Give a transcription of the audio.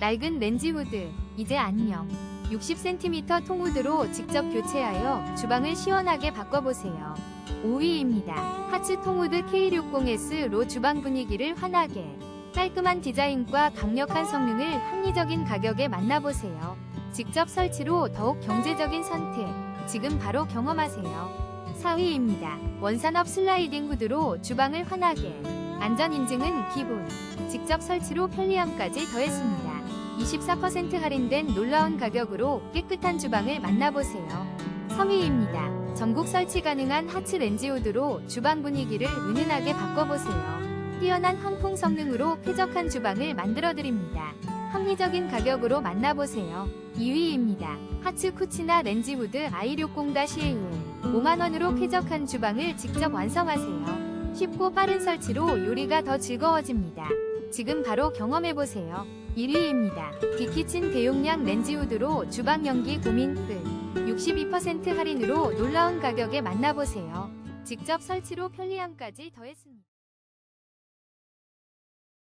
낡은 렌지 후드, 이제 안녕. 60cm 통후드로 직접 교체하여 주방을 시원하게 바꿔보세요. 5위입니다. 하츠 통후드 K60S로 주방 분위기를 환하게. 깔끔한 디자인과 강력한 성능을 합리적인 가격에 만나보세요. 직접 설치로 더욱 경제적인 선택. 지금 바로 경험하세요. 4위입니다. 원산업 슬라이딩 후드로 주방을 환하게. 안전 인증은 기본. 직접 설치로 편리함까지 더했습니다. 24% 할인된 놀라운 가격으로 깨끗한 주방을 만나보세요. 3위입니다. 전국 설치 가능한 하츠 렌지 후드로 주방 분위기를 은은하게 바꿔보세요. 뛰어난 환풍 성능으로 쾌적한 주방을 만들어드립니다. 합리적인 가격으로 만나보세요. 2위입니다. 하츠 쿠치나 렌지 후드 i60-1 5만원으로 쾌적한 주방을 직접 완성하세요. 쉽고 빠른 설치로 요리가 더 즐거워집니다. 지금 바로 경험해보세요. 1위입니다. 디키친 대용량 렌지 후드로 주방 연기 고민 끝. 62% 할인으로 놀라운 가격에 만나보세요. 직접 설치로 편리함까지 더했습니다.